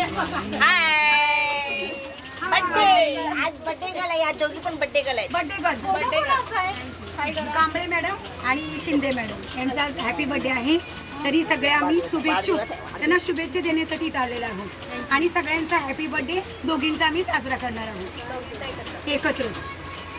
हाय birthday आज birthday आहे. आज दोघी पण बड्डे आहेत. Birthday girl birthday Kamble madam आणि शिंदे मॅडम यांचा आज हॅपी बर्थडे आहे. तरी सगळ्या आम्ही शुभेच्छुक त्यांना शुभेच्छा देण्यासाठी इथं आलेलो आहोत. आणि सगळ्यांचा हॅपी बर्थडे दोघींचा आम्ही साजरा करणार आहोत. एकत्रच.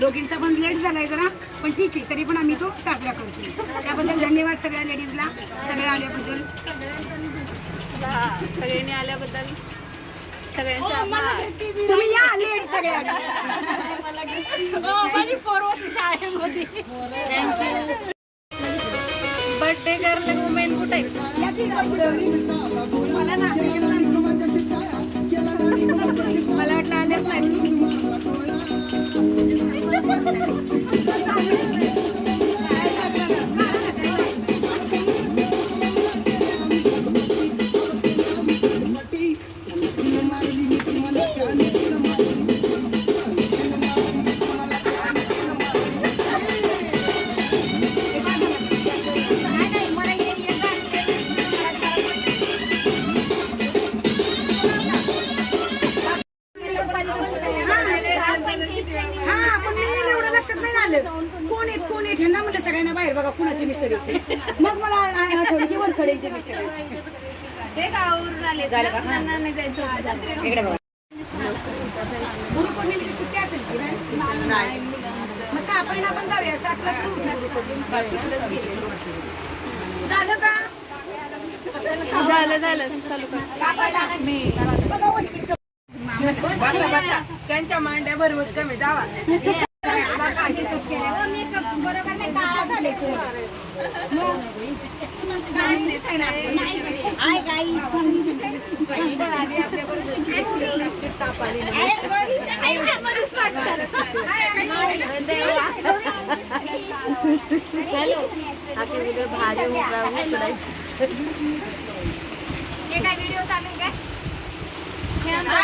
दोघींचा पण लेट झालाय जरा. पण ठीक आहे तरी पण आम्ही तो साजरा करतो. त्याबद्दल धन्यवाद सगळ्या लेडीजला सगळ्या आल्याबद्दल. सगळ्यांनी आल्याबद्दल सगळ्यांचे आभार. तुम्ही या लेट सगळ्या शाळेमध्ये. बर्थडे गर्ल वुमेन कुठे? मला ना आलं कोण आहेत कोण आहेत ह्यांना म्हटलं सगळ्यांना बाहेर बघा कुणाचे मिस्टर येते. मग मला आ- आठवलं की वरखडेचे मिस्टर ते गावावरून आले झालं का? त्यांना नाही जायचं होतं. इकडे बघा. गुरुपौर्णिमेची सुट्टी असेल की नाही? मग सापडला पण जाऊया सात वाजता उठणार गुरुपौर्णिमा. झालं का? झालं झालं. चालू कर. मी बघा वरती. त्यांच्या मांड्या भरवत कमी जावा आय गाई हॅलो आता उद्या भाजी उकडायची. हे काय व्हिडिओ चालू आहे काय हे आम्हाला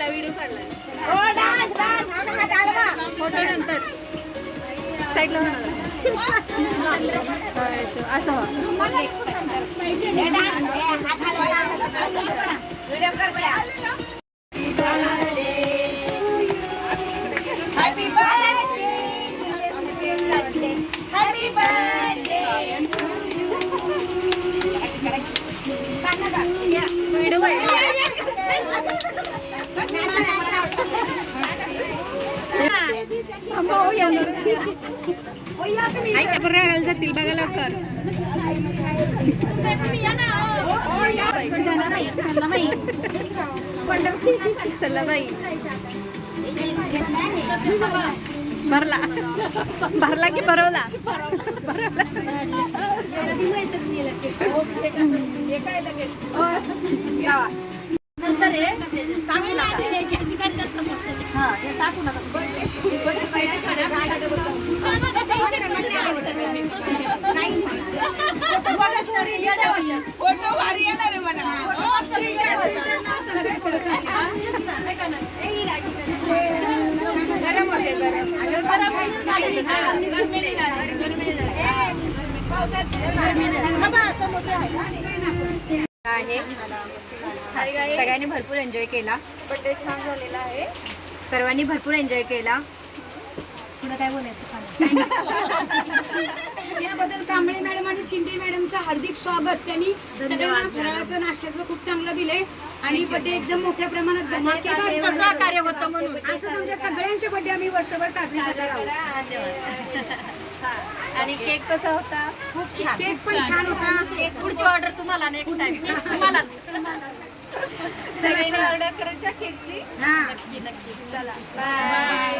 काढला व्हिडिओ काढला. फोटो नंतर. साईडला होणार. असं हो व्हिडिओ राहायला जातील बघा लवकर चला बाई. भरला भरला की भरवला भरवला नंतर हे टाकू नका. हा, हे टाकू नका. फोटो बघ सगळी येड्या भाषा. सगळे फोटो. हे का नाही? गरम होते गरम गरम हा, बा, समोसे आहे. आहे. सगळ्यांनी भरपूर एन्जॉय केला. बर्थडे छान झालेला आहे. सर्वांनी भरपूर एन्जॉय केला. पुढे काय बोलायचं याबद्दल कांबळे मॅडम आणि शिंदे मॅडमचं हार्दिक स्वागत. त्यांनी सगळ्यांना फराळाचं नाश्त्याचं खूप चांगलं दिलंय. आणि बड्डे एकदम मोठ्या प्रमाणात सहकार्य होतं म्हणून. असं समजा सगळ्यांचे बड्डे आम्ही वर्षभर साजरे करणार आहोत. आणि केक कसा होता? खूप छान. केक पण छान होता. केक पुढची ऑर्डर तुम्हाला नेक्स्ट टाइम तुम्हाला सगळ्यांनी ऑर्डर करायच्या केकची. हा. चला. बाय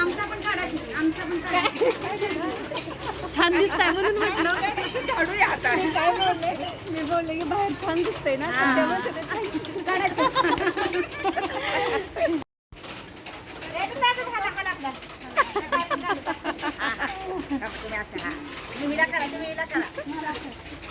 आमचा पण काढा की, आमचा पण काढा छान दिसताय म्हणून म्हटलं काढूया आता. मी काय बोलले? मी बोलले की बाहेर छान दिसतंय ना तर ते म्हणत होते, तुम्ही असं हा तुम्ही हिला करा तुम्ही हिला करा